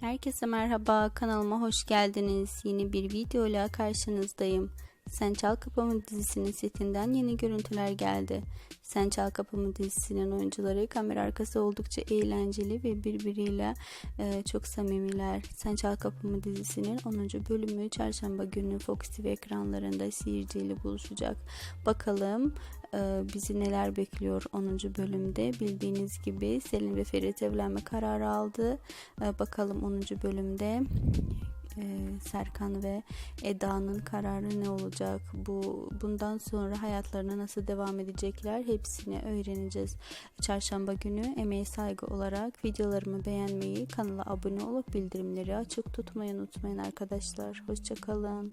Herkese merhaba, kanalıma hoş geldiniz. Yeni bir video ile karşınızdayım. Sen Çal Kapımı dizisinin setinden yeni görüntüler geldi. Sen Çal Kapımı dizisinin oyuncuları kamera arkası oldukça eğlenceli ve birbiriyle e, çok samimiler. Sen Çal Kapımı dizisinin 10. bölümü çarşamba günü Fox TV ekranlarında seyirciyle buluşacak. Bakalım e, bizi neler bekliyor 10. bölümde. Bildiğiniz gibi Selin ve Ferit evlenme kararı aldı. E, bakalım 10. bölümde Serkan ve Eda'nın kararı ne olacak? Bu bundan sonra hayatlarına nasıl devam edecekler? Hepsini öğreneceğiz. Çarşamba günü emeğe saygı olarak videolarımı beğenmeyi, kanala abone olup bildirimleri açık tutmayı unutmayın arkadaşlar. Hoşçakalın.